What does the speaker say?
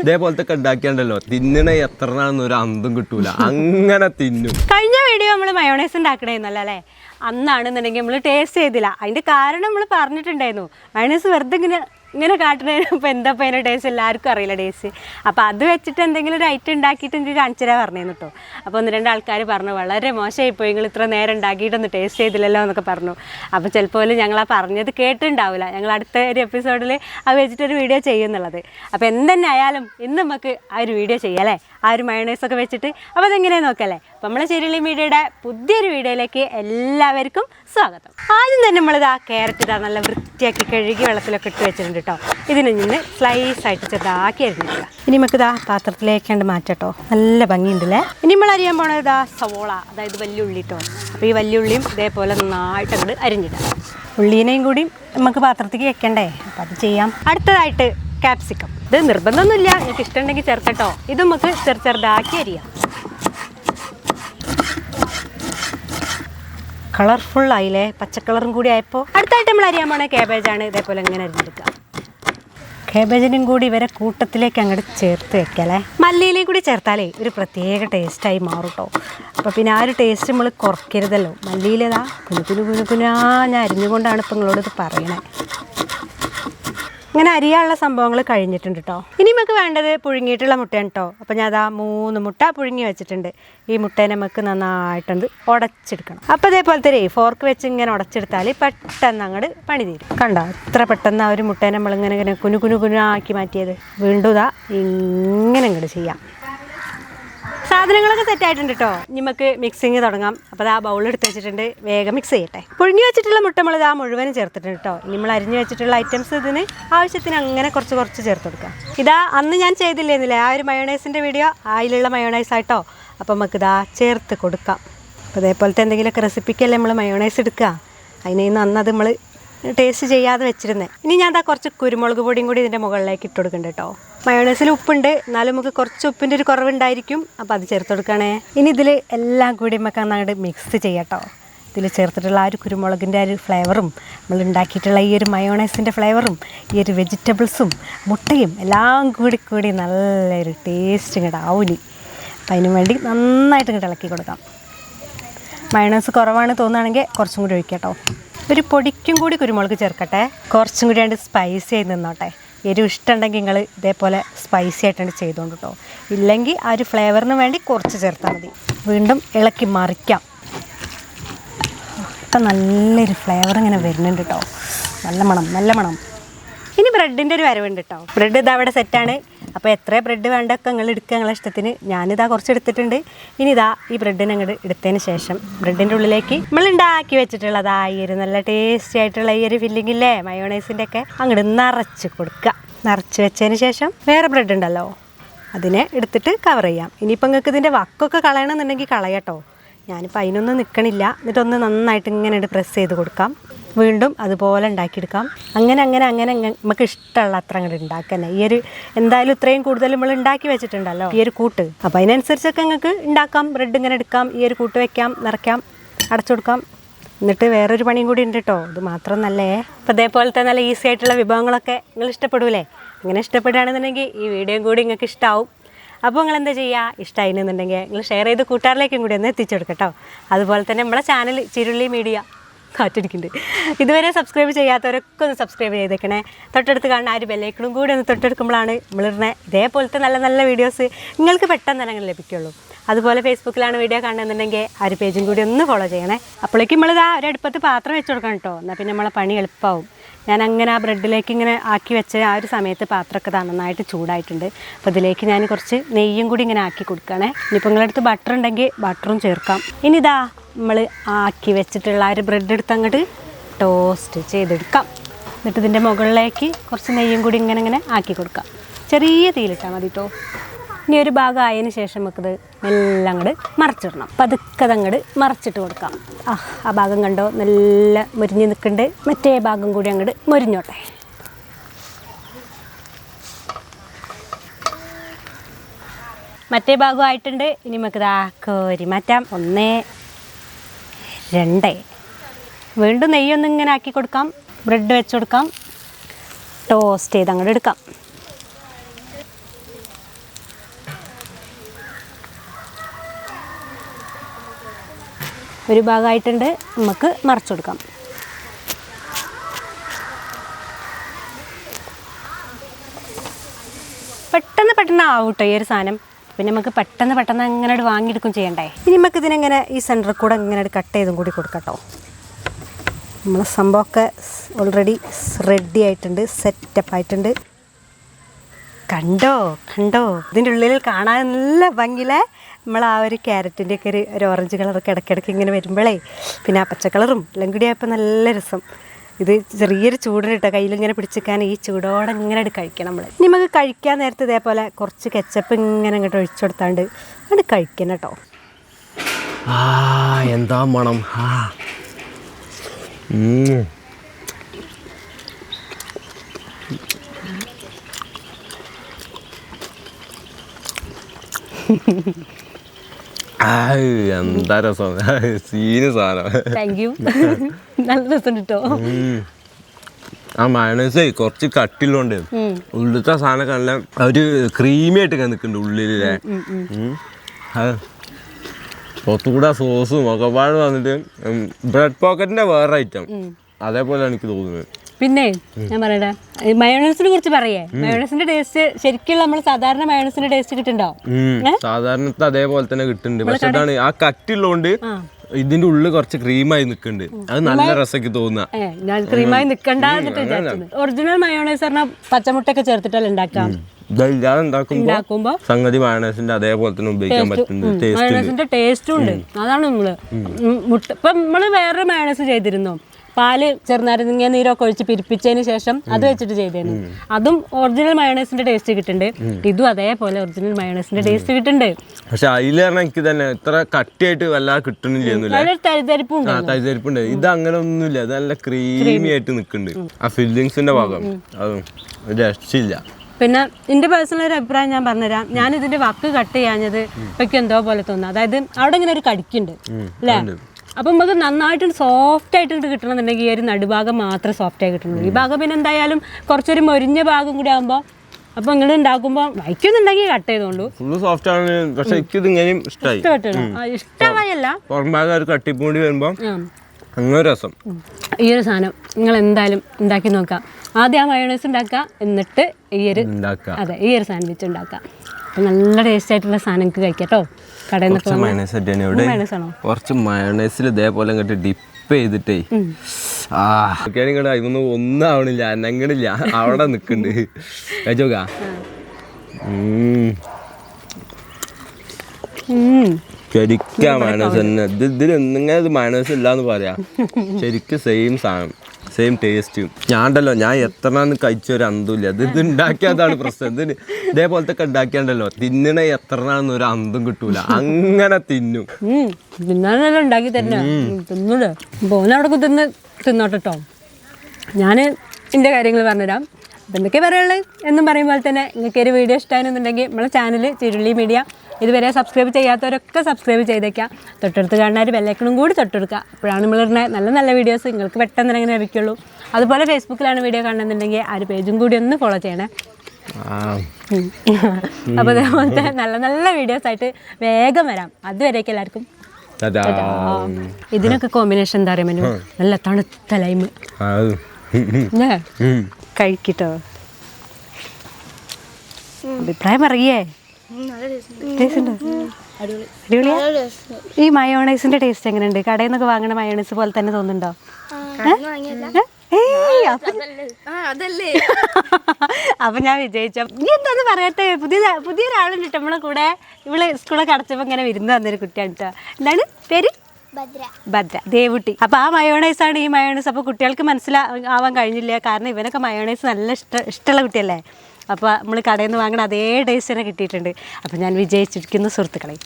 ഇതേപോലത്തെ ഉണ്ടാക്കിയാണ്ടല്ലോ. തിന്നണ എത്ര ഒരു അന്തും കിട്ടൂല. അങ്ങനെ തിന്നും. കഴിഞ്ഞ വീഡിയോ നമ്മൾ മയോണൈസ് ഉണ്ടാക്കണേന്നല്ല അല്ലേ? അന്നാണെന്നുണ്ടെങ്കിൽ നമ്മൾ ടേസ്റ്റ് ചെയ്തില്ല. അതിന്റെ കാരണം നമ്മൾ പറഞ്ഞിട്ടുണ്ടായിരുന്നു. മയോണൈസ് വെറുതെ ഇങ്ങനെ ഇങ്ങനെ കാട്ടുന്നതിന് ഇപ്പോൾ എന്താ അതിന്റെ ടേസ്റ്റ് എല്ലാവർക്കും അറിയില്ല ടേസ്റ്റ് അപ്പോൾ അത് വെച്ചിട്ട് എന്തെങ്കിലും ഒരു ഐറ്റം ഉണ്ടാക്കിയിട്ട് എനിക്ക് കാണിച്ചു തരാൻ കേട്ടോ അപ്പോൾ ഒന്ന് രണ്ട് ആൾക്കാർ പറഞ്ഞു വളരെ മോശമായിപ്പോയി നിങ്ങൾ ഇത്ര നേരം ഉണ്ടാക്കിയിട്ടൊന്ന് ടേസ്റ്റ് ചെയ്തില്ലല്ലോ എന്നൊക്കെ പറഞ്ഞു. അപ്പോൾ ചിലപ്പോൾ ഞങ്ങൾ ആ പറഞ്ഞത് കേട്ടിട്ടുണ്ടാവില്ല ഞങ്ങൾ അടുത്ത ഒരു എപ്പിസോഡിൽ അത് വെച്ചിട്ടൊരു വീഡിയോ ചെയ്യുന്നുള്ളത് അപ്പോൾ എന്തെന്നെ ആയാലും ഇന്ന് നമുക്ക് ആ ഒരു വീഡിയോ ചെയ്യാം അല്ലേ? ആ ഒരു മയണേഴ്സൊക്കെ വെച്ചിട്ട്. അപ്പോൾ അതെങ്ങനെ നോക്കല്ലേ അപ്പോൾ നമ്മളെ ചെറിയ മീഡിയയുടെ പുതിയൊരു വീഡിയോയിലേക്ക് എല്ലാവർക്കും സ്വാഗതം. ആദ്യം തന്നെ നമ്മളിത് ആ ക്യാരറ്റ് ഇതാ നല്ല വൃത്തിയാക്കി കഴുകി വെള്ളത്തിലൊക്കെ ഇട്ട് വെച്ചിട്ടുണ്ട് കേട്ടോ. ഇതിന് നിന്ന് സ്ലൈസ് ആയിട്ട് ചെറുതാക്കി അരിഞ്ഞിട്ട് ഇനി നമുക്ക് ഇതാ പാത്രത്തിലേക്കാണ്ട് മാറ്റട്ടോ. നല്ല ഭംഗിയുണ്ടല്ലേ? ഇനി നമ്മൾ അറിയാൻ പോണത് ഇതാ സവോള അതായത് വലിയ ഉള്ളി കേട്ടോ അപ്പോൾ ഈ വലിയ ഉള്ളിയും ഇതേപോലെ നന്നായിട്ട് അങ്ങോട്ട് അരിഞ്ഞിട്ട് ഉള്ളീനെയും കൂടി നമുക്ക് പാത്രത്തേക്ക് വെക്കണ്ടേ? അപ്പം അത് ചെയ്യാം. അടുത്തതായിട്ട് ക്യാപ്സിക്കം ഇത് നിർബന്ധമൊന്നുമില്ല. നിങ്ങൾക്ക് ഇഷ്ടമുണ്ടെങ്കിൽ ചേർക്കട്ടോ ഇത് നമുക്ക് ചെറു ചെറുതാക്കി അരിയാം. കളർഫുൾ ആയില്ലേ? പച്ചക്കളറും കൂടി ആയപ്പോൾ അടുത്തായിട്ട് നമ്മൾ അറിയാൻ പോണ കേബേജാണ് ഇതേപോലെ ഇങ്ങനെ അരിഞ്ഞെടുക്കുക. കേബേജിനും കൂടി ഇവരെ കൂട്ടത്തിലേക്ക് അങ്ങോട്ട് ചേർത്ത് വെക്കല്ലേ? മല്ലിയിലേയും കൂടി ചേർത്താലേ ഒരു പ്രത്യേക ടേസ്റ്റായി മാറും കേട്ടോ അപ്പോൾ പിന്നെ ആ ഒരു ടേസ്റ്റ് നമ്മൾ കുറയ്ക്കരുതല്ലോ. മല്ലിയിലേതാ? കുനു കുനു കുനു കുനാ ഞാൻ അരിഞ്ഞുകൊണ്ടാണ് ഇപ്പം നിങ്ങളോട് പറയണേ. ഇങ്ങനെ അരിയാനുള്ള സംഭവങ്ങൾ കഴിഞ്ഞിട്ടുണ്ട് കേട്ടോ ഇനി നമുക്ക് വേണ്ടത് പുഴുങ്ങിയിട്ടുള്ള മുട്ടയാണ് കേട്ടോ അപ്പോൾ ഞാൻ അതാ മൂന്ന് മുട്ട പുഴുങ്ങി വെച്ചിട്ടുണ്ട്. ഈ മുട്ടയെ നമുക്ക് നന്നായിട്ടൊന്ന് ഉടച്ചെടുക്കണം അപ്പോൾ ഇതേപോലെ ഒരു ഫോർക്ക് വെച്ച് ഇങ്ങനെ ഉടച്ചെടുത്താൽ പെട്ടെന്ന് അങ്ങോട്ട് പണി തീരും. കണ്ടോ? എത്ര പെട്ടെന്ന് ആ ഒരു മുട്ടയെ നമ്മളിങ്ങനെ ഇങ്ങനെ കുനു കുനു കുനു ആക്കി മാറ്റിയത്. വീണ്ടും ഇതാ ഇങ്ങനെ ഇങ്ങോട്ട് ചെയ്യാം. സാധനങ്ങളൊക്കെ സെറ്റായിട്ടുണ്ട് കേട്ടോ നമുക്ക് മിക്സിങ് തുടങ്ങാം. അപ്പോൾ ആ ബൗൾ എടുത്ത് വെച്ചിട്ടുണ്ട്. വേഗം മിക്സ് ചെയ്യട്ടെ. പുഴുങ്ങി വെച്ചിട്ടുള്ള മുട്ട നമ്മൾ ഇതാ മുഴുവനും ചേർത്തിട്ടുണ്ട് കേട്ടോ ഇനി നമ്മൾ അരിഞ്ഞു വെച്ചിട്ടുള്ള ഐറ്റംസ് ഇതിന് ആവശ്യത്തിന് അങ്ങനെ കുറച്ച് കുറച്ച് ചേർത്ത് കൊടുക്കാം. ഇതാ അന്ന് ഞാൻ ചെയ്തില്ലേന്നില്ലേ? ആ ഒരു മയോണൈസിന്റെ വീഡിയോ ആയിലുള്ള മയോണൈസ് ആയിട്ടോ. അപ്പോൾ നമുക്ക് ഇതാ ചേർത്ത് കൊടുക്കാം. അപ്പോൾ അതേപോലത്തെ എന്തെങ്കിലുമൊക്കെ റെസിപ്പിക്കല്ലേ നമ്മൾ മയോണൈസ് എടുക്കുക? അതിനെ അന്ന് നമ്മൾ ടേസ്റ്റ് ചെയ്യാതെ വെച്ചിരുന്നത് ഇനി ഞാൻ ദാ കുറച്ച് കുരുമുളക് പൊടിയും കൂടി ഇതിന്റെ മുകളിലേക്ക് ഇട്ട് കൊടുക്കുന്നുണ്ട് കേട്ടോ മയോണൈസിൽ ഉപ്പുണ്ട്. എന്നാലും നമുക്ക് കുറച്ച് ഉപ്പിന്റെ ഒരു കുറവുണ്ടായിരിക്കും. അപ്പോൾ അത് ചേർത്ത് കൊടുക്കണേ. ഇനി ഇതിൽ എല്ലാം കൂടി നമുക്ക് അങ്ങോട്ട് മിക്സ് ചെയ്യാട്ടോ ഇതിൽ ചേർത്തിട്ടുള്ള ആ ഒരു കുരുമുളകിന്റെ ആ ഒരു ഫ്ലേവറും നമ്മൾ ഉണ്ടാക്കിയിട്ടുള്ള ഈ ഒരു മയോണൈസിന്റെ ഫ്ലേവറും ഈ ഒരു വെജിറ്റബിൾസും മുട്ടയും എല്ലാം കൂടി കൂടി നല്ലൊരു ടേസ്റ്റ് ഇങ്ങോട്ട് ആവുനി അപ്പം അതിന് വേണ്ടി നന്നായിട്ട് ഇങ്ങോട്ട് ഇളക്കി കൊടുക്കാം. മയോണൈസ് കുറവാണ് തോന്നുകയാണെങ്കിൽ കുറച്ചും കൂടി ഒഴിക്കട്ടോ ഒരു പൊടിക്കും കൂടി കുരുമുളക് ചേർക്കട്ടെ. കുറച്ചും കൂടി ആയിട്ട് സ്പൈസി ആയി നിന്നോട്ടെ. എരിവ് ഇഷ്ടമുണ്ടെങ്കിൽ നിങ്ങൾ ഇതേപോലെ സ്പൈസി ആയിട്ടാണ് ചെയ്തുകൊണ്ട് കേട്ടോ ഇല്ലെങ്കിൽ ആ ഒരു ഫ്ലേവറിന് വേണ്ടി കുറച്ച് ചേർത്താൽ മതി. വീണ്ടും ഇളക്കി മറിക്കാം. ഇപ്പം നല്ലൊരു ഫ്ലേവർ ഇങ്ങനെ വരുന്നുണ്ട് കേട്ടോ നല്ല മണം നല്ല മണം. ഇനി ബ്രെഡിന്റെ ഒരു വരവുണ്ട് കേട്ടോ ബ്രെഡ് ഇതവിടെ സെറ്റാണ് അപ്പോൾ എത്ര ബ്രെഡ് വേണ്ടൊക്കെ നിങ്ങൾ എടുക്കുക നിങ്ങളെ ഇഷ്ടത്തിന്. ഞാനിതാ കുറച്ച് എടുത്തിട്ടുണ്ട്. ഇനി ഇതാ ഈ ബ്രെഡിനെ അങ്ങോട്ട് എടുത്തതിന് ശേഷം ബ്രെഡിന്റെ ഉള്ളിലേക്ക് നമ്മൾ ഉണ്ടാക്കി വെച്ചിട്ടുള്ളതാ ഈ ഒരു നല്ല ടേസ്റ്റി ആയിട്ടുള്ള ഈ ഒരു ഫില്ലിംഗ് ഇല്ലേ? മയോണൈസിന്റെ ഒക്കെ അങ്ങോട്ട് നിറച്ച് കൊടുക്കുക. നിറച്ച് വെച്ചതിന് ശേഷം വേറെ ബ്രെഡ് ഉണ്ടല്ലോ അതിനെ എടുത്തിട്ട് കവർ ചെയ്യാം. ഇനിയിപ്പോൾ നിങ്ങൾക്ക് ഇതിന്റെ വക്കൊക്കെ കളയണമെന്നുണ്ടെങ്കിൽ കളയട്ടോ. ഞാനിപ്പോൾ അതിനൊന്നും നിൽക്കണില്ല എന്നിട്ടൊന്ന് നന്നായിട്ട് ഇങ്ങനെ പ്രസ് ചെയ്ത് കൊടുക്കാം. വീണ്ടും അതുപോലെ ഉണ്ടാക്കിയെടുക്കാം. അങ്ങനെ അങ്ങനെ അങ്ങനെ നമുക്ക് ഇഷ്ടമുള്ള അത്ര അങ്ങോട്ട് ഉണ്ടാക്കാൻ ഈ ഒരു എന്തായാലും ഇത്രയും കൂടുതൽ നമ്മൾ ഉണ്ടാക്കി വെച്ചിട്ടുണ്ടല്ലോ. ഈ ഒരു കൂട്ട്. അപ്പോൾ അതിനനുസരിച്ചൊക്കെ നിങ്ങൾക്ക് ഉണ്ടാക്കാം. ബ്രെഡ് ഇങ്ങനെ എടുക്കാം. ഈ ഒരു കൂട്ട് വെക്കാം നിറയ്ക്കാം അടച്ചു കൊടുക്കാം. എന്നിട്ട് വേറൊരു പണിയും കൂടി ഉണ്ട് കേട്ടോ ഇത് മാത്രം നല്ലേ? അപ്പോൾ അതേപോലത്തെ നല്ല ഈസി ആയിട്ടുള്ള വിഭവങ്ങളൊക്കെ നിങ്ങൾ ഇഷ്ടപ്പെടൂലേ? ഇങ്ങനെ ഇഷ്ടപ്പെടുകയാണെന്നുണ്ടെങ്കിൽ ഈ വീഡിയോയും കൂടി നിങ്ങൾക്ക് ഇഷ്ടമാവും അപ്പോൾ നിങ്ങൾ എന്താ ചെയ്യുക ഇഷ്ടമായിരുന്നുണ്ടെങ്കിൽ നിങ്ങൾ ഷെയർ ചെയ്ത് കൂട്ടുകാരിലേക്കും കൂടി ഒന്ന് എത്തിച്ചു കൊടുക്കട്ടോ അതുപോലെ തന്നെ നമ്മളെ ചാനൽ ചിരുള്ളി മീഡിയ കാറ്റിരിക്കുന്നുണ്ട് ഇതുവരെ സബ്സ്ക്രൈബ് ചെയ്യാത്തവരൊക്കെ ഒന്ന് സബ്സ്ക്രൈബ് ചെയ്തേക്കണേ. തൊട്ടടുത്ത് കാണുന്ന ആ ഒരു ബെല്ലൈക്കണും കൂടി ഒന്ന് തൊട്ടെടുക്കുമ്പോഴാണ് നമ്മളിടുന്ന ഇതേപോലത്തെ നല്ല നല്ല വീഡിയോസ് നിങ്ങൾക്ക് പെട്ടെന്ന് തന്നെ അങ്ങനെ ലഭിക്കുള്ളൂ. അതുപോലെ ഫേസ്ബുക്കിലാണ് വീഡിയോ കാണുന്നുണ്ടെങ്കിൽ ആ ഒരു പേജും കൂടി ഒന്ന് ഫോളോ ചെയ്യണേ. അപ്പോഴേക്കും നമ്മളിതാ ഒരു അടുപ്പത്ത് പാത്രം വെച്ച് കൊടുക്കണം കേട്ടോ. എന്നാൽ പിന്നെ നമ്മളെ പണി എളുപ്പമാവും ഞാൻ അങ്ങനെ ആ ബ്രെഡിലേക്ക് ഇങ്ങനെ ആക്കി വെച്ച ആ ഒരു സമയത്ത് പാത്രമൊക്കെ നന്നായിട്ട് ചൂടായിട്ടുണ്ട്. അപ്പോൾ ഇതിലേക്ക് ഞാൻ കുറച്ച് നെയ്യും കൂടി ഇങ്ങനെ ആക്കി കൊടുക്കണേ ഇനിയിപ്പോൾ നിങ്ങളുടെ അടുത്ത് ബട്ടർ ഉണ്ടെങ്കിൽ ബട്ടറും ചേർക്കാം. ഇനി ഇതാ നമ്മൾ ആക്കി വെച്ചിട്ടുള്ള ഒരു ബ്രെഡ് എടുത്ത് അങ്ങോട്ട് ടോസ്റ്റ് ചെയ്തെടുക്കാം. എന്നിട്ട് ഇതിന്റെ മുകളിലേക്ക് കുറച്ച് നെയ്യും കൂടി ഇങ്ങനെ ഇങ്ങനെ ആക്കി കൊടുക്കാം. ചെറിയ തീയിലിട്ടാൽ മതി കേട്ടോ ഇനി ഒരു ഭാഗം ആയതിനു ശേഷം നമുക്കിത് എല്ലാം അങ്ങോട്ട് മറച്ചിടണം. പതുക്കെ അങ്ങോട്ട് മറച്ചിട്ട് കൊടുക്കാം. ആ ആ ഭാഗം കണ്ടോ? നല്ല മുരിഞ്ഞ് നിൽക്കുന്നുണ്ട് മറ്റേ ഭാഗം കൂടി അങ്ങോട്ട് മുരിഞ്ഞോട്ടെ. മറ്റേ ഭാഗം ആയിട്ടുണ്ട്. ഇനി നമുക്ക് ഇതാ കോരി മാറ്റാം. ഒന്ന് രണ്ട്. വീണ്ടും നെയ്യൊന്നും ഇങ്ങനെ ആക്കി കൊടുക്കാം. ബ്രെഡ് വെച്ച് കൊടുക്കാം. ടോസ്റ്റ് ചെയ്ത് അങ്ങോട്ട് എടുക്കാം. ഒരു ഭാഗമായിട്ടുണ്ട്. നമുക്ക് മറച്ചു കൊടുക്കാം. പെട്ടെന്ന് പെട്ടെന്ന് ആവൂട്ടോ ഈ ഒരു സാധനം. പിന്നെ നമുക്ക് പെട്ടെന്ന് പെട്ടെന്ന് അങ്ങനെ വാങ്ങിയെടുക്കും ചെയ്യണ്ടേ? ഇനി നമുക്ക് ഇതിനെങ്ങനെ ഈ സെന്ററിൽ കൂടെ ഇങ്ങനെ കട്ട് ചെയ്തും കൂടി കൊടുക്കട്ടോ. നമ്മളെ സംഭവമൊക്കെ ഓൾറെഡി റെഡി ആയിട്ടുണ്ട് സെറ്റപ്പ് ആയിട്ടുണ്ട്. കണ്ടോ? കണ്ടോ? ഇതിന്റെ ഉള്ളിൽ കാണാൻ നല്ല ഭംഗിയിലെ നമ്മൾ ആ ഒരു ക്യാരറ്റിന്റെ ഒക്കെ ഒരു ഓറഞ്ച് കളറൊക്കെ ഇടയ്ക്കിടയ്ക്ക് ഇങ്ങനെ വരുമ്പോഴേ പിന്നെ ആ പച്ചക്കളറും കളറും എല്ലാം കൂടി ആയപ്പോൾ നല്ല രസം. ഇത് ചെറിയൊരു ചൂടിലിട്ട കയ്യിൽ ഇങ്ങനെ പിടിച്ചിക്കാൻ ഈ ചൂടോടെ ഇങ്ങനെ കഴിക്കണം നമ്മൾ ഇനി നമുക്ക് കഴിക്കാൻ നേരത്തെ ഇതേപോലെ കുറച്ച് കെച്ചപ്പ് ഇങ്ങനെ അങ്ങോട്ട് ഒഴിച്ചു കൊടുത്താണ്ട് അങ്ങോട്ട് കഴിക്കണം കേട്ടോ. എന്താ മണം. ആയ്, എന്താ രസം. സീന് സാധനം. താങ്ക് യു നല്ല രസം കിട്ടോ. ആ മയണൈസേ കുറച്ച് കട്ടിലുണ്ട് ഉള്ളിലത്തെ സാധനം നല്ല ഒരു ക്രീമി ആയിട്ടൊക്കെ നിൽക്കുന്നുണ്ട് ഉള്ളിലെ പുറത്തുകൂടെ സോസും ഒക്കെ പാട് വന്നിട്ട് ബ്രെഡ് പോക്കറ്റിന്റെ വേറെ ഐറ്റം അതേപോലെ എനിക്ക് തോന്നുന്നത്. പിന്നെ ഞാൻ പറയട്ടെ മയോണൈസിനെ കുറിച്ച് പറയേ. മയോണൈസിന്റെ ടേസ്റ്റ് ശരിക്കും നമ്മൾ സാധാരണ മയോണൈസിന്റെ ടേസ്റ്റ് കിട്ടുന്നുണ്ടോ? സാധാരണ സാധാരണത്തെ അതേപോലെ തന്നെ കിട്ടുന്നുണ്ട്. പക്ഷെ അതാണ് ആ കട്ടിയുള്ളതുകൊണ്ട് ഇതിന്റെ ഉള്ളിൽ കുറച്ച് ക്രീമായി നിൽക്കുന്നുണ്ട് അത് നല്ല രസക്ക് തോന്നുക ക്രീമായി നിൽക്കണ്ട ഒറിജിനൽ മയോണൈസ് പറഞ്ഞാൽ പച്ചമുട്ടൊക്കെ ചേർത്തിട്ടല്ല ഉണ്ടാക്കാം? ഉണ്ടാക്കുമ്പോ സംഗതി മയോണൈസിന്റെ അതേപോലെ തന്നെ ഉപയോഗിക്കാൻ പറ്റുന്നുണ്ട്. ടേസ്റ്റും ഉണ്ട്. അതാണ് നമ്മൾ. മുട്ട ഇപ്പൊ നമ്മൾ വേറൊരു മയോണൈസ് ചെയ്തിരുന്നു. പാൽ ചെറുനാരങ്ങ നീരൊക്കെ ഒഴിച്ച് പിരിപ്പിച്ചതിന് ശേഷം അത് വെച്ചിട്ട് ചെയ്തിരുന്നു അതും ഒറിജിനൽ മയോണൈസിന്റെ ടേസ്റ്റ് കിട്ടുന്നുണ്ട് ഇതും അതേപോലെ ഒറിജിനൽ മയോണൈസിന്റെ ടേസ്റ്റ് കിട്ടുന്നുണ്ട് പക്ഷെ അതിൽ പറഞ്ഞാൽ എനിക്ക് തന്നെ ഇത്ര കട്ടിയായിട്ട് വല്ലാതെ കിട്ടണില്ലെന്നില്ല അതിലൊരു തരിതരിപ്പും ഉണ്ട് ആ തരിതരിപ്പുണ്ട്. ഇത് അങ്ങനെ ഒന്നുമില്ല. ഇത് നല്ല ക്രീമി ആയിട്ട് നിൽക്കുന്നുണ്ട്. ആ ഫില്ലിങ്സിന്റെ ഭാഗം. അതും രക്ഷയില്ല. പിന്നെ എന്റെ പേഴ്സണൽ ഒരു അഭിപ്രായം ഞാൻ പറഞ്ഞുതരാം. ഞാൻ ഇതിന്റെ വക്ക് കട്ട് ചെയ്യാഞ്ഞത് ഇപ്പൊക്കെ എന്തോ പോലെ തോന്നുന്നു. അതായത് അവിടെ ഇങ്ങനെ ഒരു കടിക്കുണ്ട്. അല്ലേ അപ്പം നമുക്ക് നന്നായിട്ട് സോഫ്റ്റ് ആയിട്ട് കിട്ടണമെന്നുണ്ടെങ്കിൽ ഈ ഒരു നടുഭാഗം മാത്രം സോഫ്റ്റ് ആയി കിട്ടുള്ളൂ ഈ ഭാഗം പിന്നെ എന്തായാലും കുറച്ചൊരു മൊരിഞ്ഞ ഭാഗം കൂടി ആകുമ്പോൾ അപ്പൊ നിങ്ങൾ ഉണ്ടാക്കുമ്പോൾ വയ്ക്കുന്നുണ്ടെങ്കിൽ കട്ട് ചെയ്തോളൂ. ഫുള്ള് സോഫ്റ്റ് ആണ്. പക്ഷെ എനിക്കിത് ഇങ്ങനെയും ഇഷ്ടമായി ഇഷ്ടമായല്ല. പുറം ഭാഗം ഒരു കട്ടിപ്പും കൂടി വരുമ്പോൾ. അങ്ങനെ രസം. ഈ ഒരു സാധനം നിങ്ങൾ എന്തായാലും ഉണ്ടാക്കി നോക്കാം ആദ്യം ആ മയോണൈസ് ഉണ്ടാക്കുക എന്നിട്ട് ഈ ഒരു അതെ ഈ ഒരു സാൻഡ്വിച്ച് ഉണ്ടാക്കാം അപ്പം നല്ല ടേസ്റ്റ് ആയിട്ടുള്ള സാധനം നിങ്ങൾക്ക് കഴിക്കാം കേട്ടോ കടയിൽ നിന്ന് കുറച്ച് മയണൈസ് ഇവിടെ. കുറച്ച് മയണൈസിൽ ഇതേപോലെ ഇങ്ങോട്ട് ഡിപ്പ് ചെയ്തിട്ടേ. ആ. ഇങ്ങോട്ട് അതിമൊന്നും ഒന്നും ആവണില്ല അനങ്ങണില്ല. അവിടെ നിൽക്കുന്നുണ്ട് കഴിച്ചോക്കാ ശരിക്കാ മയണൈസ് തന്നെ. ഇത് ഇതിൽ എന്തെങ്കിലും ഇത് മയണൈസ് ഇല്ലാന്ന് പറയാ. ശരിക്കും സെയിം സാധനം സെയിം ടേസ്റ്റും ഞാൻ ഉണ്ടല്ലോ ഞാൻ എത്രണ്ണാന്ന് കഴിച്ച ഒരു അന്തമില്ല ഇത് ഇത് ഉണ്ടാക്കിയതാണ് പ്രശ്നം. ഇതിന് ഇതേപോലത്തെ ഒക്കെ ഉണ്ടാക്കിയാണ്ടല്ലോ. തിന്നണ എത്രണ്ണാന്ന് ഒരു അന്തം കിട്ടൂല. അങ്ങനെ തിന്നും. തിന്നാനല്ല ഉണ്ടാക്കി തരുന്ന? തിന്നൂടെ. കുത്തിന്ന് തിന്നോട്ടെ ഞാൻ എന്റെ കാര്യങ്ങൾ പറഞ്ഞുതരാം. അപ്പം എന്തൊക്കെ പറയുള്ളത് എന്നും പറയുമ്പോൾ തന്നെ. നിങ്ങൾക്ക് ഒരു വീഡിയോ ഇഷ്ടമായിരുന്നുണ്ടെങ്കിൽ നമ്മളെ ചാനൽ ചിരുള്ളി മീഡിയ ഇതുവരെ സബ്സ്ക്രൈബ് ചെയ്യാത്തവരൊക്കെ സബ്സ്ക്രൈബ് ചെയ്തേക്കാം. തൊട്ടടുത്ത് കാണാൻ ഒരു ബെല്ലൈക്കണും കൂടി തൊട്ടെടുക്കുക അപ്പോഴാണ് നമ്മളിടുന്ന നല്ല നല്ല വീഡിയോസ് നിങ്ങൾക്ക് പെട്ടെന്ന് തന്നെ ഇങ്ങനെ ലഭിക്കുള്ളൂ. അതുപോലെ ഫേസ്ബുക്കിലാണ് വീഡിയോ കാണുന്നുണ്ടെങ്കിൽ ആ ഒരു പേജും കൂടി ഒന്ന് ഫോളോ ചെയ്യണേ. അപ്പോൾ അതേപോലത്തെ നല്ല നല്ല വീഡിയോസ് ആയിട്ട് വേഗം വരാം. അതുവരേക്കും എല്ലാവർക്കും. ഇതിനൊക്കെ കോമ്പിനേഷൻ എന്താ പറയുക മെനു? നല്ല തണുത്ത ലൈമ് കഴിക്കട്ടോ. അഭിപ്രായം പറയേ. അടിപൊളിയാ ഈ മയോണൈസിന്റെ ടേസ്റ്റ് എങ്ങനെയുണ്ട്? കടയിൽ നിന്നൊക്കെ വാങ്ങണ മയോണൈസ് പോലെ തന്നെ തോന്നുന്നുണ്ടോ? അപ്പൊ ഞാൻ വിജയിച്ച. നീ എന്താന്ന് പറയട്ടെ? പുതിയ പുതിയൊരാളുണ്ട് ട്ടോ നമ്മളെ കൂടെ. ഇവൾ സ്കൂളൊക്കെ അടച്ചപ്പോ ഇങ്ങനെ വിരുന്ന് തന്നൊരു കുട്ടിയാണ് കേട്ടോ എന്താണ് പേര്? ഭദ്ര. ദേവുട്ടി. അപ്പൊ ആ മയോണൈസ് ആണ് ഈ മയോണൈസ്. അപ്പൊ കുട്ടികൾക്ക് മനസ്സിലാവാൻ കഴിഞ്ഞില്ല. കാരണം ഇവനൊക്കെ മയോണൈസ് നല്ല ഇഷ്ട ഇഷ്ടമുള്ള കുട്ടിയല്ലേ? അപ്പോൾ നമ്മൾ കടയിൽ നിന്ന് വാങ്ങണ അതേ ടേസ്റ്റ് തന്നെ കിട്ടിയിട്ടുണ്ട്. അപ്പോൾ ഞാൻ വിജയിച്ചിരിക്കുന്നു സുഹൃത്തുക്കളെ